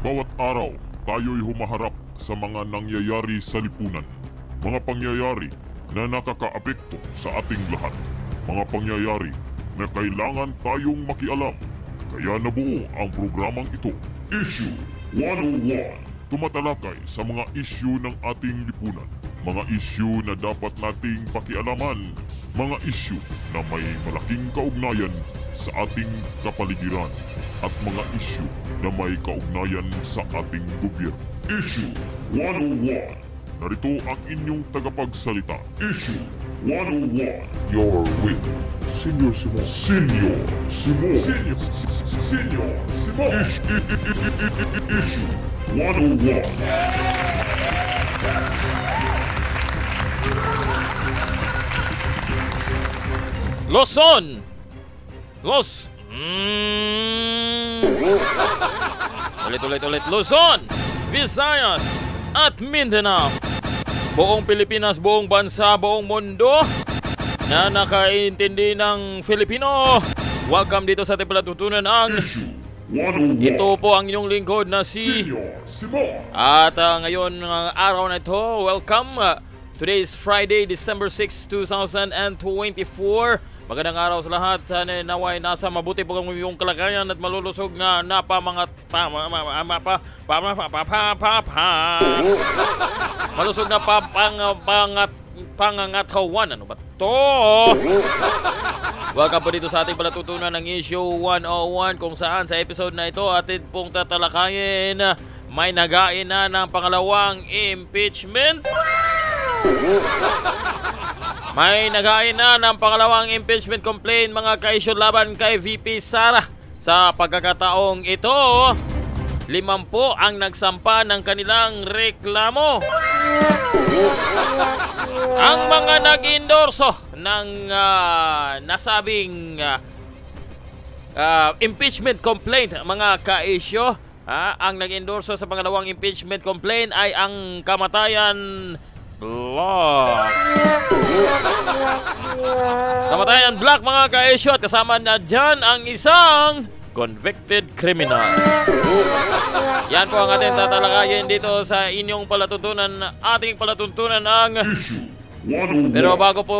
Bawat araw, tayo'y humaharap sa mga nangyayari sa lipunan. Mga pangyayari na nakakaapekto sa ating lahat. Mga pangyayari na kailangan tayong makialam. Kaya nabuo ang programang ito. Issue 101. Tumatalakay sa mga issue ng ating lipunan. Mga issue na dapat nating pakialaman. Mga issue na may malaking kaugnayan sa ating kapaligiran at mga issue na may kaugnayan sa ating gobyerno. Issue 101. Narito ang inyong tagapagsalita. Issue 101. Your with Senior Simon. Senior Simon. Senior, Senior Simon. Issue, issue 101. Luzon! Los... Mm. Ulit, ulit, ulit. Luzon! Visayas! At Mindanao! Buong Pilipinas, buong bansa, buong mundo na nakaintindi ng Filipino. Welcome dito sa ating palatutunan ang Issue 101. ito po ang inyong lingkod na si. At ah, ngayon ng araw na ito, welcome. Ah, today is Friday, December 6, 2024. Magandang araw sa lahat. Sana naway nasa mabuti po ang kalagayan at malulusog na napamangat pa ma, ma, pa pa pa pa pa pa pa. Malusog na papangat pangangatawan. Ano ba to? Welcome po dito sa ating palatutunan ng Issue 101 kung saan sa episode na ito atin pong tatalakayin may nagain na ng pangalawang impeachment. May nagain na ng pangalawang impeachment complaint mga kaisyo laban kay VP Sara. Sa pagkakataong ito, limampu ang nagsampa ng kanilang reklamo. Ang mga nag-endorso ng ah, nasabing ah, ah, impeachment complaint, mga kaisyo, ah, ang nag-endorso sa pangalawang impeachment complaint ay ang kamatayan Black. Kamatayan Black mga kaisyo at kasama na dyan ang isang convicted criminal. Yan po ang ating tatalakayin dito sa inyong palatutunan, ating palatutunan ang Issue 101. Pero bago po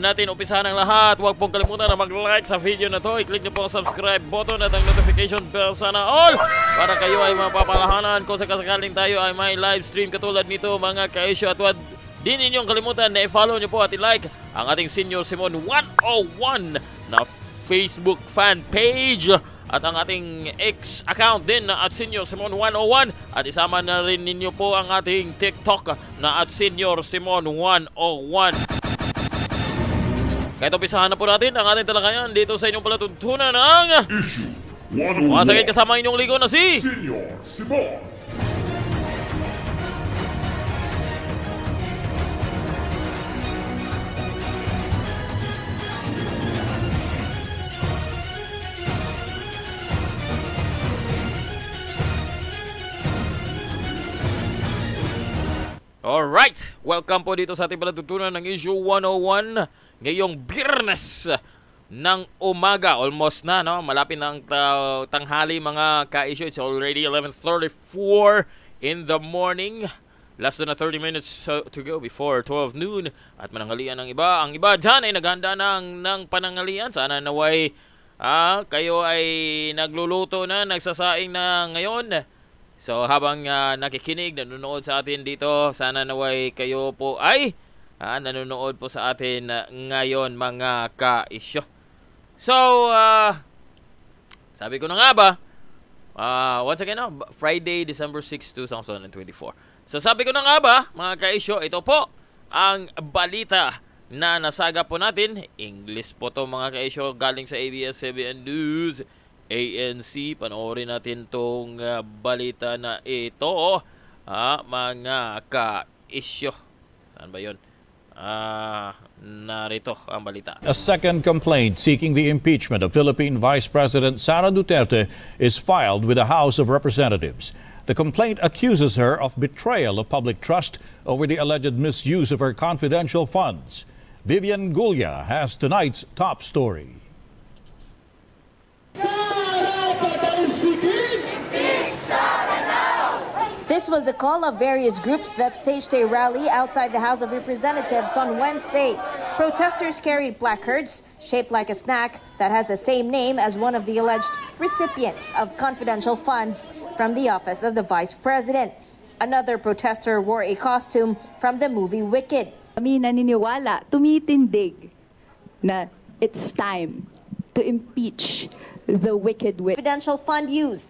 natin umpisahan ang lahat, huwag pong kalimutan na mag-like sa video na to. I-click niyo po ang subscribe button at ang notification bell sana all para kayo ay mapapalahanan. Kung sakasakaling tayo ay may live stream katulad nito mga ka-issue at huwag din ninyong kalimutan na i-follow niyo po at i-like ang ating Senior Simon 101 na Facebook fan page at ang ating X account din na at Senior Simon 101 at isama na rin ninyo po ang ating TikTok na at Senior Simon 101. Kahit umpisahan na po natin ang ating talakayan dito sa inyong palatuntunan ng Issue mga sakit 101. kasama ang inyong ligo na si Senior Simon. Alright! Welcome po dito sa ating palatutunan ng Issue 101 ngayong Biyernes ng umaga. Almost na, no? Malapit ang ta- tanghali mga ka-issue. It's already 11.34 in the morning. Less than a 30 minutes uh, to go before 12 noon. At manangalian ng iba. Ang iba dyan ay naghanda ng, ng panangalian. Sana naway ah, kayo ay nagluluto na, nagsasaing na ngayon. So habang ah, nakikinig, nanonood sa atin dito, sana naway kayo po ay ah, nanonood po sa atin ah, ngayon mga ka-isyo. So, ah, sabi ko na nga ba, ah, once again, no, Friday, December 6, 2024. So sabi ko na nga ba, mga ka-isyo, ito po ang balita na nasaga po natin. English po to mga ka-isyo, galing sa ABS-CBN News. ANC, panoorin natin tong ah, balita na ito, ah, mga ka-isyo. Saan ba yun? Ah, narito ang balita. A second complaint seeking the impeachment of Philippine Vice President Sara Duterte is filed with the House of Representatives. The complaint accuses her of betrayal of public trust over the alleged misuse of her confidential funds. Vivian Gulia has tonight's top story. This was the call of various groups that staged a rally outside the House of Representatives on Wednesday. Protesters carried placards shaped like a snack that has the same name as one of the alleged recipients of confidential funds from the office of the vice president. Another protester wore a costume from the movie Wicked. Kami naniniwala, tumitindig na it's time to impeach the wicked witch. confidential fund use.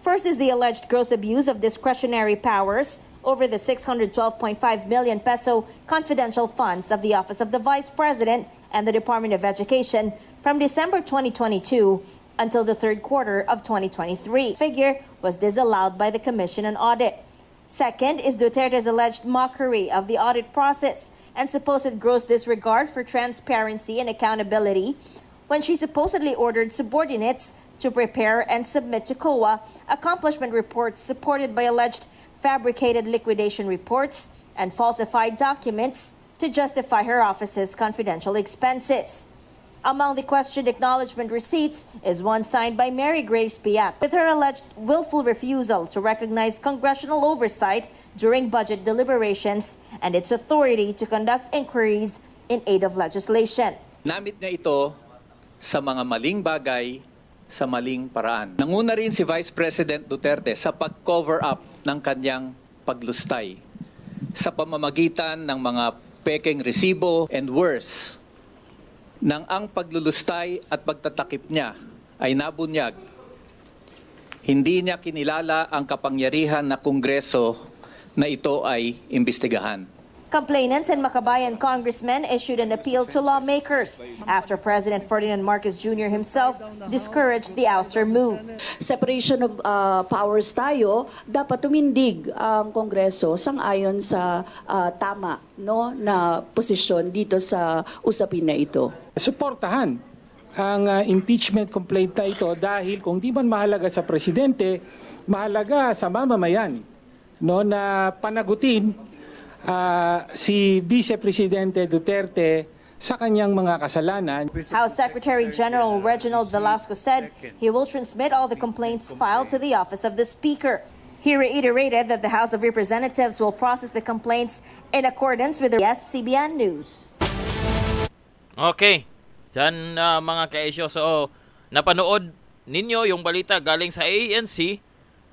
First is the alleged gross abuse of discretionary powers over the 612.5 million peso confidential funds of the Office of the Vice President and the Department of Education from December 2022 until the third quarter of 2023. Figure was disallowed by the Commission on Audit. Second is Duterte's alleged mockery of the audit process and supposed gross disregard for transparency and accountability when she supposedly ordered subordinates to prepare and submit to COA accomplishment reports supported by alleged fabricated liquidation reports and falsified documents to justify her office's confidential expenses. Among the questioned acknowledgement receipts is one signed by Mary Grace Piat with her alleged willful refusal to recognize congressional oversight during budget deliberations and its authority to conduct inquiries in aid of legislation. Namit niya ito sa mga maling bagay sa maling paraan. Nanguna rin si Vice President Duterte sa pag-cover up ng kanyang paglustay sa pamamagitan ng mga peking resibo and worse nang ang paglulustay at pagtatakip niya ay nabunyag. Hindi niya kinilala ang kapangyarihan na kongreso na ito ay imbestigahan. Complainants and Makabayan congressmen issued an appeal to lawmakers after President Ferdinand Marcos Jr. himself discouraged the ouster move. separation of uh, powers tayo, dapat tumindig ang Kongreso sang-ayon sa uh, tama no na posisyon dito sa usapin na ito. suportahan ang uh, impeachment complaint na ito dahil kung di man mahalaga sa presidente, mahalaga sa mamamayan no na panagutin uh, si Vice Presidente Duterte sa kanyang mga kasalanan. House Secretary General Reginald Velasco said he will transmit all the complaints filed to the office of the Speaker. He reiterated that the House of Representatives will process the complaints in accordance with the SCBN News. Okay. Diyan ah, mga ka-issue. So, napanood ninyo yung balita galing sa ANC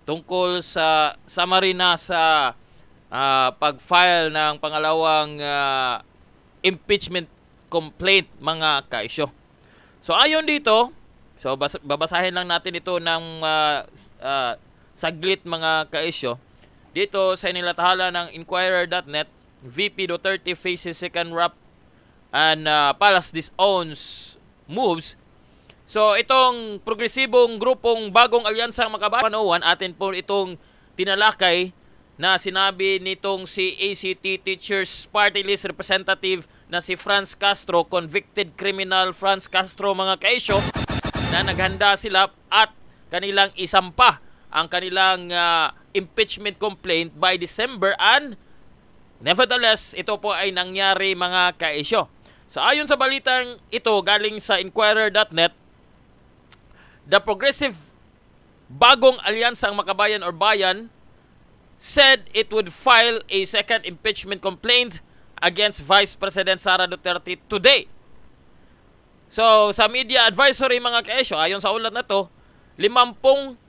tungkol sa summary na sa ah, pag-file ng pangalawang ah, impeachment complaint mga ka-issue. So, ayon dito, so bas- babasahin lang natin ito ng ah, ah, saglit mga ka-issue. Dito sa nilathala ng Inquirer.net, VP Duterte faces second rap and uh, Palace disowns moves. So itong progresibong grupong bagong alyansang makabayan atin po itong tinalakay na sinabi nitong si ACT Teachers Party List Representative na si Franz Castro, convicted criminal Franz Castro mga kaisyo, na naghanda sila at kanilang isampa ang kanilang uh, impeachment complaint by December and nevertheless ito po ay nangyari mga kaisyo. So ayon sa balitang ito galing sa Inquirer.net, the progressive bagong alyansang makabayan or bayan said it would file a second impeachment complaint against Vice President Sara Duterte today. So, sa media advisory mga kaesyo, ayon sa ulat na to, limampung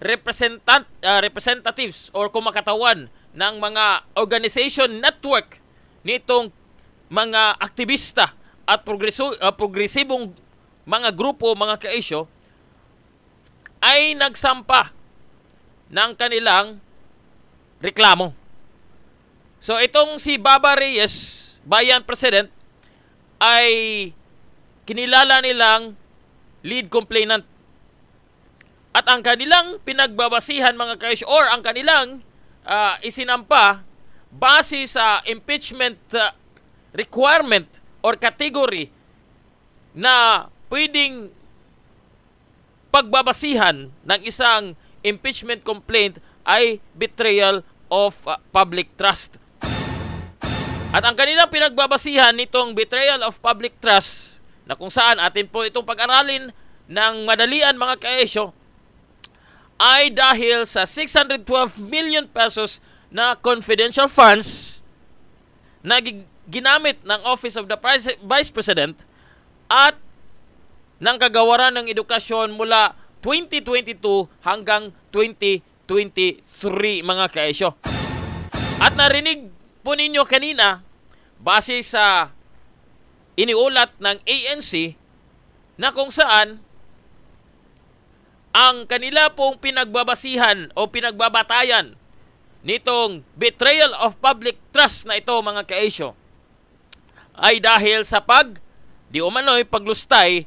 representant, ah, representatives or kumakatawan ng mga organization network nitong mga aktivista at progreso, ah, progresibong mga grupo, mga kaesyo, ay nagsampa ng kanilang reklamo. So itong si Baba Reyes, Bayan President, ay kinilala nilang lead complainant. At ang kanilang pinagbabasihan mga kaisyo or ang kanilang ah, isinampa base sa impeachment ah, requirement or category na pwedeng pagbabasihan ng isang impeachment complaint ay betrayal of uh, public trust. At ang kanilang pinagbabasihan nitong betrayal of public trust na kung saan atin po itong pag-aralin ng madalian mga kaesyo ay dahil sa 612 million pesos na confidential funds na gi- ginamit ng Office of the Vice President at ng kagawaran ng edukasyon mula 2022 hanggang 2023 mga kaesyo. At narinig po ninyo kanina base sa iniulat ng ANC na kung saan ang kanila pong pinagbabasihan o pinagbabatayan nitong betrayal of public trust na ito mga kaesyo ay dahil sa pag di umano'y paglustay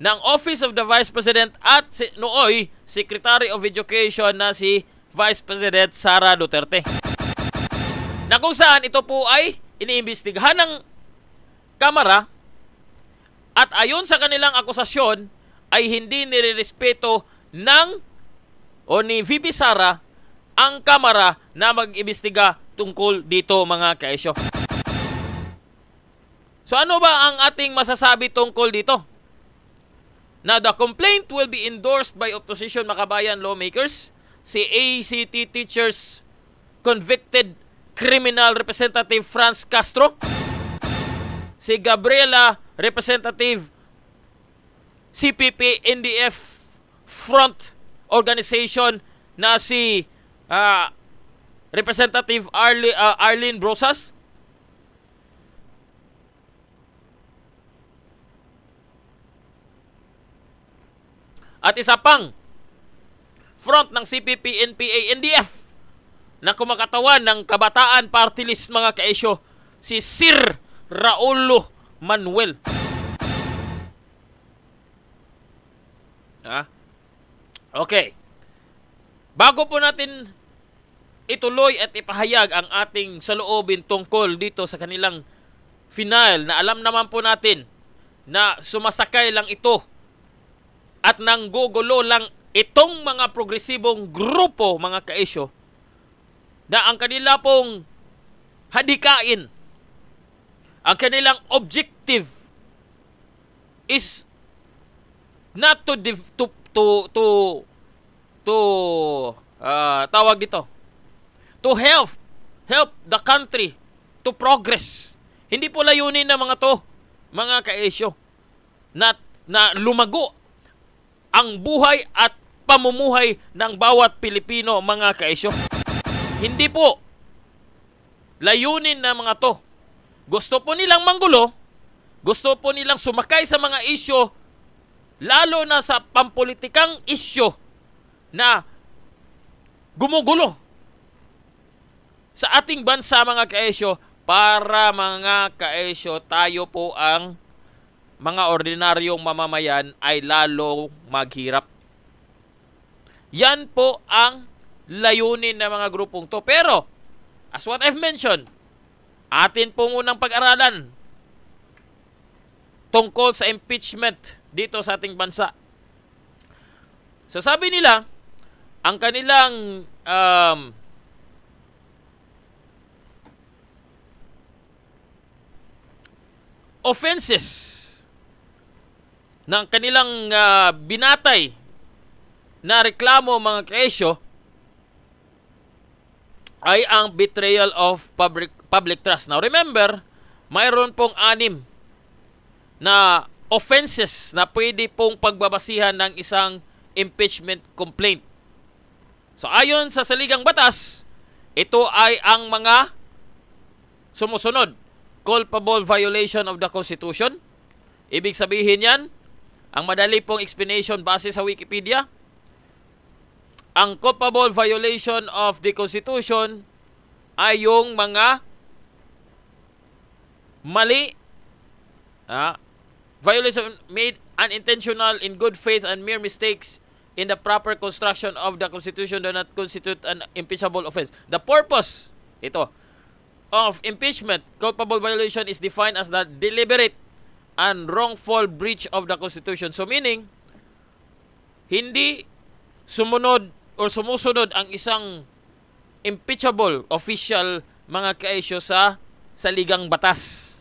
ng Office of the Vice President at si, nooy Secretary of Education na si Vice President Sara Duterte. Na kung saan ito po ay iniimbestigahan ng Kamara at ayon sa kanilang akusasyon ay hindi nirerespeto ng o ni VP Sara ang Kamara na mag-imbestiga tungkol dito mga kaesyo. So ano ba ang ating masasabi tungkol dito? Na the complaint will be endorsed by opposition makabayan lawmakers, si ACT teachers convicted criminal representative Franz Castro, si Gabriela representative CPP NDF front organization na si ah, representative Arle, ah, Arlene Brosas, At isa pang front ng CPP, NPA, NDF na kumakatawan ng Kabataan Party List mga kaesyo, si Sir Raulo Manuel. Ha? Okay. Bago po natin ituloy at ipahayag ang ating saloobin tungkol dito sa kanilang final na alam naman po natin na sumasakay lang ito at nanggugulo lang itong mga progresibong grupo, mga kaisyo, na ang kanila pong hadikain, ang kanilang objective is not to div- to to to to ah, tawag dito to help help the country to progress. Hindi po layunin ng mga to mga kaisyo na na lumago ang buhay at pamumuhay ng bawat Pilipino mga kaisyo. Hindi po layunin ng mga to. Gusto po nilang manggulo, gusto po nilang sumakay sa mga isyo, lalo na sa pampolitikang isyo na gumugulo sa ating bansa mga kaesyo para mga kaesyo tayo po ang mga ordinaryong mamamayan ay lalo maghirap. Yan po ang layunin ng mga grupong to. Pero, as what I've mentioned, atin po munang pag-aralan tungkol sa impeachment dito sa ating bansa. So nila, ang kanilang um, offenses ng kanilang ah, binatay na reklamo mga kaesyo ay ang betrayal of public public trust. Now remember, mayroon pong anim na offenses na pwede pong pagbabasihan ng isang impeachment complaint. So ayon sa saligang batas, ito ay ang mga sumusunod. Culpable violation of the Constitution. Ibig sabihin yan, ang madali pong explanation base sa Wikipedia, ang culpable violation of the Constitution ay yung mga mali ah, violation made unintentional in good faith and mere mistakes in the proper construction of the Constitution do not constitute an impeachable offense. The purpose, ito, of impeachment, culpable violation is defined as the deliberate and wrongful breach of the Constitution. So meaning, hindi sumunod or sumusunod ang isang impeachable official mga kaisyo sa saligang batas.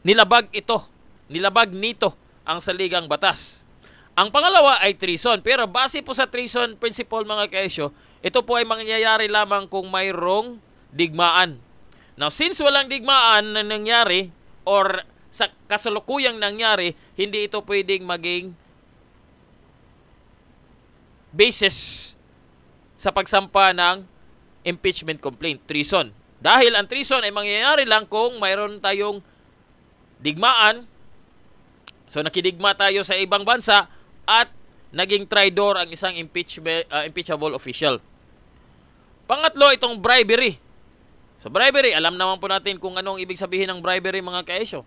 Nilabag ito, nilabag nito ang saligang batas. Ang pangalawa ay treason. Pero base po sa treason principle mga kaisyo, ito po ay mangyayari lamang kung mayroong digmaan. Now, since walang digmaan na nangyari or sa kasalukuyang nangyari, hindi ito pwedeng maging basis sa pagsampa ng impeachment complaint, treason. Dahil ang treason ay mangyayari lang kung mayroon tayong digmaan, so nakidigma tayo sa ibang bansa at naging traidor ang isang impeachment, uh, impeachable official. Pangatlo, itong bribery. So bribery, alam naman po natin kung anong ibig sabihin ng bribery mga kaesyo.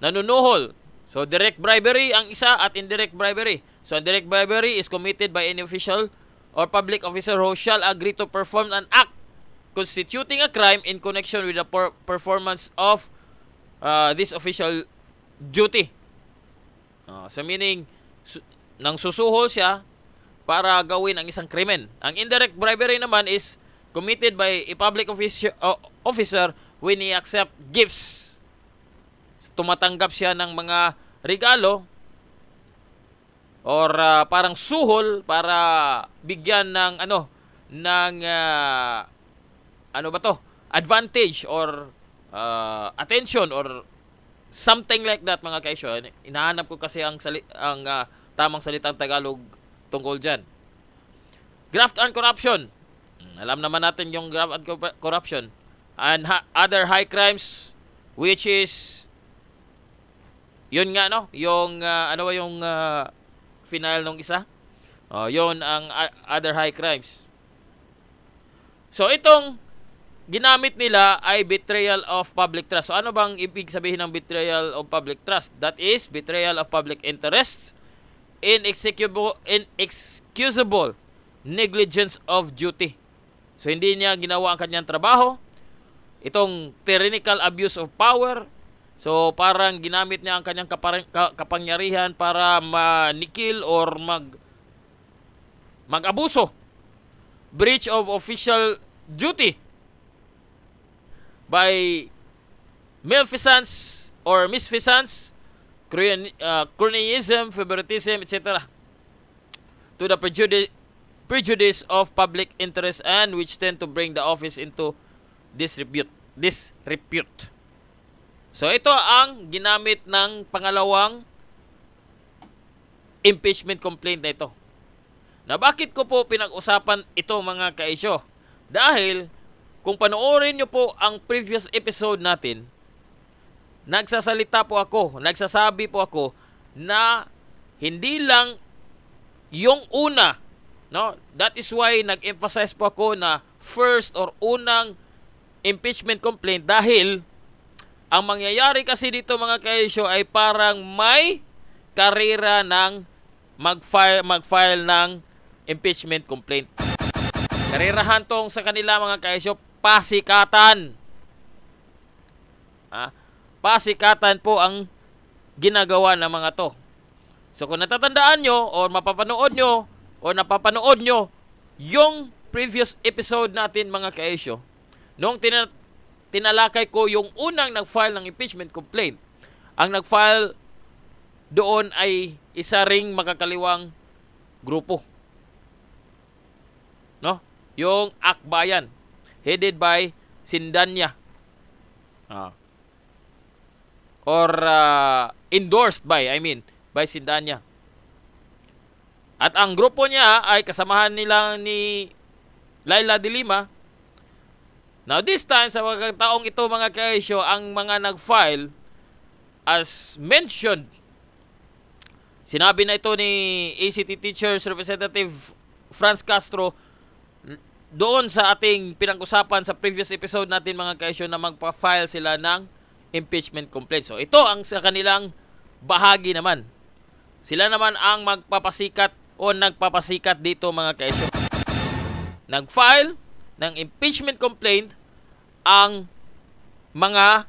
Nanunuhol. So direct bribery ang isa at indirect bribery. So direct bribery is committed by any official or public officer who shall agree to perform an act constituting a crime in connection with the per- performance of uh, this official duty. Uh, so meaning, su- nang susuhol siya para gawin ang isang krimen. Ang indirect bribery naman is committed by a public officer, uh, officer when he accept gifts. Tumatanggap siya ng mga regalo or uh, parang suhol para bigyan ng ano ng uh, ano ba to? Advantage or uh, attention or something like that mga kaisyo. Inahanap ko kasi ang sali- ang uh, tamang salitang Tagalog tungkol diyan graft and corruption. Hmm, alam naman natin yung graft and corru- corruption. And ha- other high crimes which is yun nga no? Yung uh, ano ba yung uh, final nung isa oh yun ang other high crimes so itong ginamit nila ay betrayal of public trust. So ano bang ibig sabihin ng betrayal of public trust? That is betrayal of public interest, inexcusable, inexcusable negligence of duty. So hindi niya ginawa ang kanyang trabaho. Itong tyrannical abuse of power. So parang ginamit niya ang kanyang kapangyarihan para manikil or mag mag-abuso. Breach of official duty by malfeasance or misfeasance, uh, cronyism, favoritism, etc. to the prejudice, prejudice of public interest and which tend to bring the office into disrepute. disrepute. So ito ang ginamit ng pangalawang impeachment complaint na ito. Na bakit ko po pinag-usapan ito mga kaisyo? Dahil kung panoorin nyo po ang previous episode natin, nagsasalita po ako, nagsasabi po ako na hindi lang yung una, no? That is why nag-emphasize po ako na first or unang impeachment complaint dahil ang mangyayari kasi dito mga kaisyo ay parang may karera ng mag-file, mag-file ng impeachment complaint. Karirahan tong sa kanila mga kaisyo pasikatan. Ah, pasikatan po ang ginagawa ng mga to. So kung natatandaan nyo or mapapanood nyo o napapanood nyo yung previous episode natin mga kaisyo, nung tina- tinalakay ko yung unang nag-file ng impeachment complaint, ang nag-file doon ay isa ring makakaliwang grupo. No? Yung Akbayan headed by Sindanya. Ah. Or uh, endorsed by, I mean, by Sindanya. At ang grupo niya ay kasamahan nila ni Laila de Lima. Now this time, sa mga taong ito mga kaisyo, ang mga nag-file as mentioned, sinabi na ito ni ACT Teachers Representative Franz Castro, doon sa ating pinag-usapan sa previous episode natin mga kaisyo na magpa-file sila ng impeachment complaint. So ito ang sa kanilang bahagi naman. Sila naman ang magpapasikat o nagpapasikat dito mga kaisyo. Nag-file ng impeachment complaint ang mga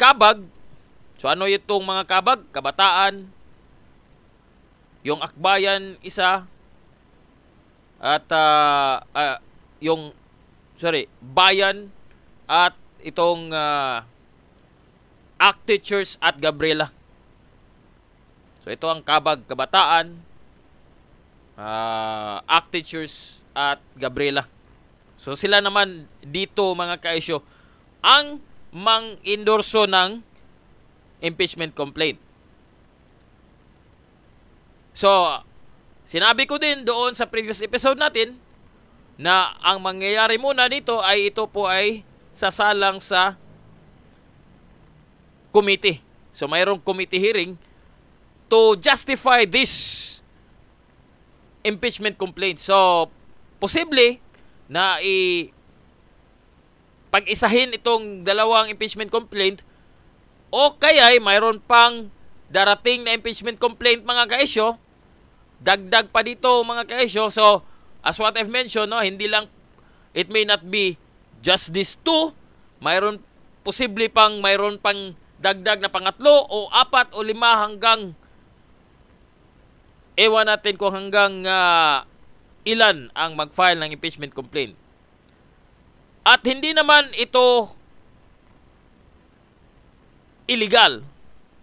kabag. So ano itong mga kabag? Kabataan, yung akbayan isa, at uh, uh, yung sorry, bayan at itong uh, ACT Teachers at Gabriela. So ito ang Kabag Kabataan, ah, ACT Teachers at Gabriela. So sila naman dito mga kaisyo ang mang-endorso ng impeachment complaint. So, sinabi ko din doon sa previous episode natin na ang mangyayari muna dito ay ito po ay sasalang sa committee. So, mayroong committee hearing to justify this impeachment complaint. So, posible na i pag-isahin itong dalawang impeachment complaint o kaya ay mayroon pang darating na impeachment complaint mga kaisyo. Dagdag pa dito mga kaisyo. So as what I've mentioned no hindi lang it may not be just these two. Mayroon posible pang mayroon pang dagdag na pangatlo o apat o lima hanggang ewan natin kung hanggang ah, ilan ang mag-file ng impeachment complaint at hindi naman ito illegal,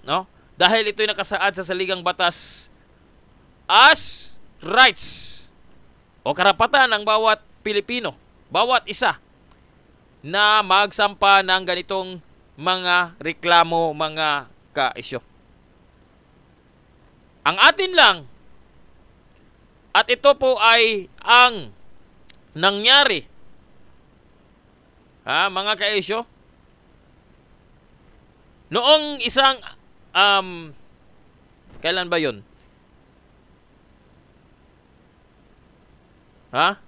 no? Dahil ito'y nakasaad sa saligang batas as rights o karapatan ng bawat Pilipino, bawat isa na magsampa ng ganitong mga reklamo, mga ka-isyo. Ang atin lang, at ito po ay ang nangyari Ha, mga ka-isyo? Noong isang um kailan ba 'yon? Ha?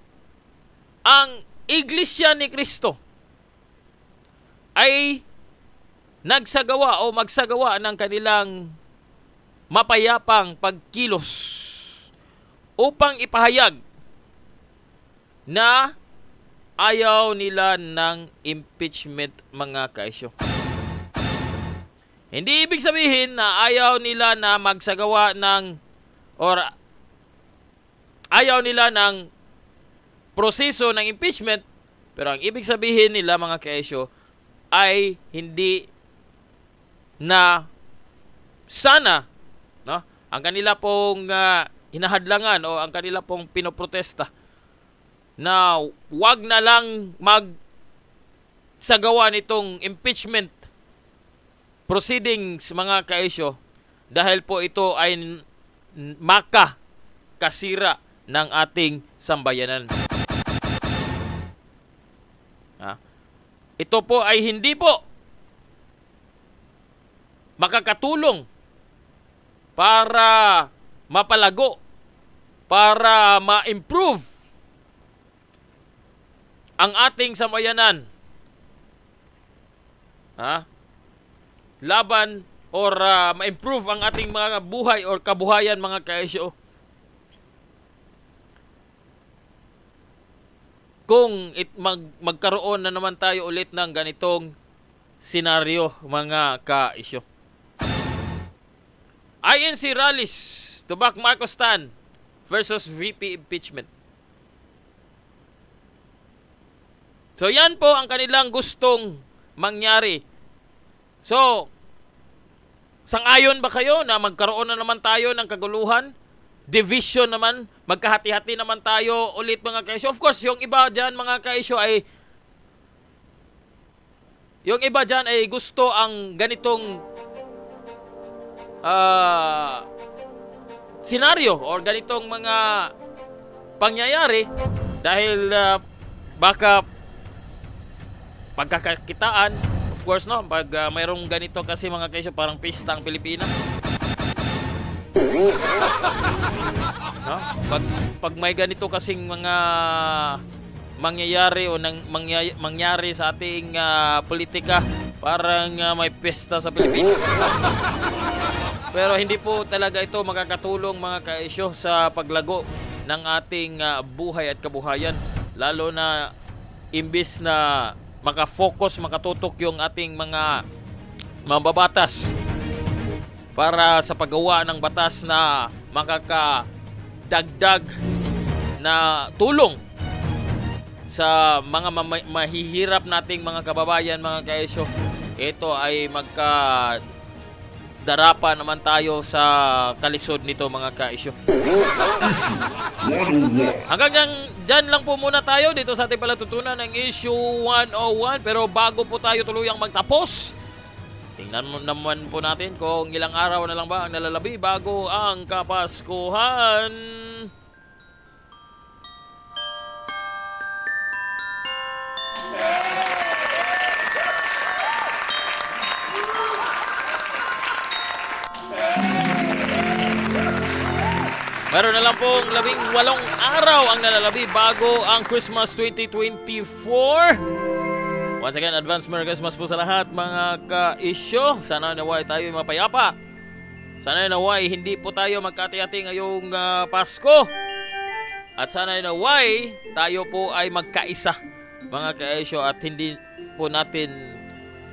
Ang Iglesia ni Kristo ay nagsagawa o magsagawa ng kanilang mapayapang pagkilos upang ipahayag na ayaw nila ng impeachment mga kaisyo. Hindi ibig sabihin na ayaw nila na magsagawa ng or ayaw nila ng proseso ng impeachment pero ang ibig sabihin nila mga kaisyo ay hindi na sana no ang kanila pong ah, hinahadlangan o ang kanila pong pinoprotesta na wag na lang mag sagawa nitong impeachment proceedings mga kaisyo dahil po ito ay maka kasira ng ating sambayanan. Ha? Ito po ay hindi po makakatulong para mapalago, para ma-improve ang ating sambayanan. Ha? Laban or ah, ma-improve ang ating mga buhay or kabuhayan mga kaisyo. Kung it mag, magkaroon na naman tayo ulit ng ganitong senaryo mga kaisyo. INC rallies to back Marcos Tan versus VP impeachment. So yan po ang kanilang gustong mangyari. So, sangayon ba kayo na magkaroon na naman tayo ng kaguluhan? Division naman, magkahati-hati naman tayo ulit mga kaisyo. Of course, yung iba dyan mga kaisyo ay yung iba dyan ay gusto ang ganitong ah senaryo or ganitong mga pangyayari dahil ah, baka pagkakakitaan of course no? Pag ah, mayroong ganito kasi mga kaisyo parang pista ang Pilipinas. No? Pag pag may ganito kasing mga mangyayari o nang mangyay- mangyari sa ating ah, politika parang ah, may pesta sa Pilipinas pero hindi po talaga ito makakatulong mga kaisyo sa paglago ng ating ah, buhay at kabuhayan. Lalo na imbis na makafocus, makatutok yung ating mga mambabatas para sa paggawa ng batas na makakadagdag na tulong sa mga mahihirap nating mga kababayan, mga kaisyo. Ito ay magka darapa naman tayo sa kalisod nito mga ka-issue. Hanggang dyan, dyan lang po muna tayo dito sa ating palatutunan ng issue 101. Pero bago po tayo tuluyang magtapos, tingnan naman po natin kung ilang araw na lang ba ang nalalabi bago ang Kapaskuhan. Meron na lang pong labing walong araw ang nalalabi bago ang Christmas 2024. Once again, advance Merry Christmas po sa lahat mga ka-isyo. Sana naway tayo mapayapa. Sana naway hindi po tayo magkati-ati ngayong ah, Pasko. At sana naway tayo po ay magkaisa mga ka-isyo at hindi po natin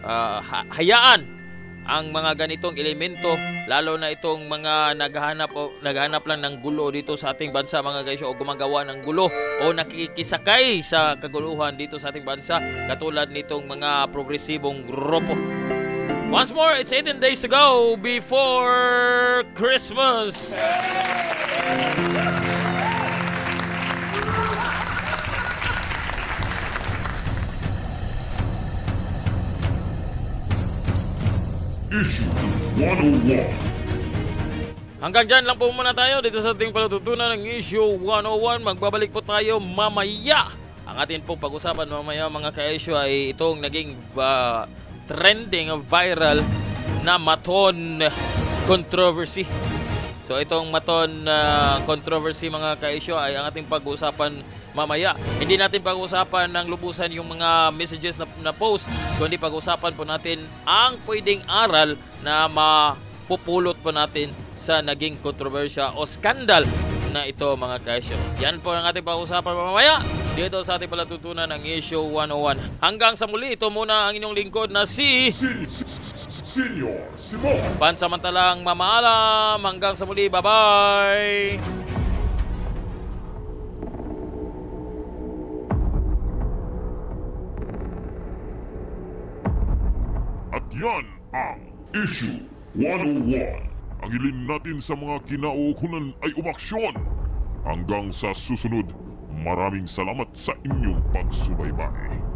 ha- hayaan ang mga ganitong elemento lalo na itong mga naghahanap o naghahanap lang ng gulo dito sa ating bansa mga guys o gumagawa ng gulo o nakikisakay sa kaguluhan dito sa ating bansa katulad nitong mga progresibong grupo. Once more, it's 18 days to go before Christmas. Issue 101. Hanggang dyan lang po muna tayo dito sa ating palatutunan ng issue 101. Magbabalik po tayo mamaya. Ang atin pong pag-usapan mamaya mga ka-issue ay itong naging uh, trending viral na maton controversy. So itong maton uh, controversy mga ka-issue ay ang ating pag-uusapan mamaya. Hindi natin pag-uusapan ng lubusan yung mga messages na, na post, kundi pag-uusapan po natin ang pwedeng aral na mapupulot po natin sa naging kontrobersya o skandal na ito mga kaisyo. Yan po ang ating pag-uusapan mamaya dito sa ating palatutunan ng issue 101. Hanggang sa muli, ito muna ang inyong lingkod na si Senior Simon. Pansamantalang mamaalam. Hanggang sa muli, bye-bye! At yan ang Issue 101. Ang hilin natin sa mga kinaukunan ay umaksyon. Hanggang sa susunod, maraming salamat sa inyong pagsubaybay.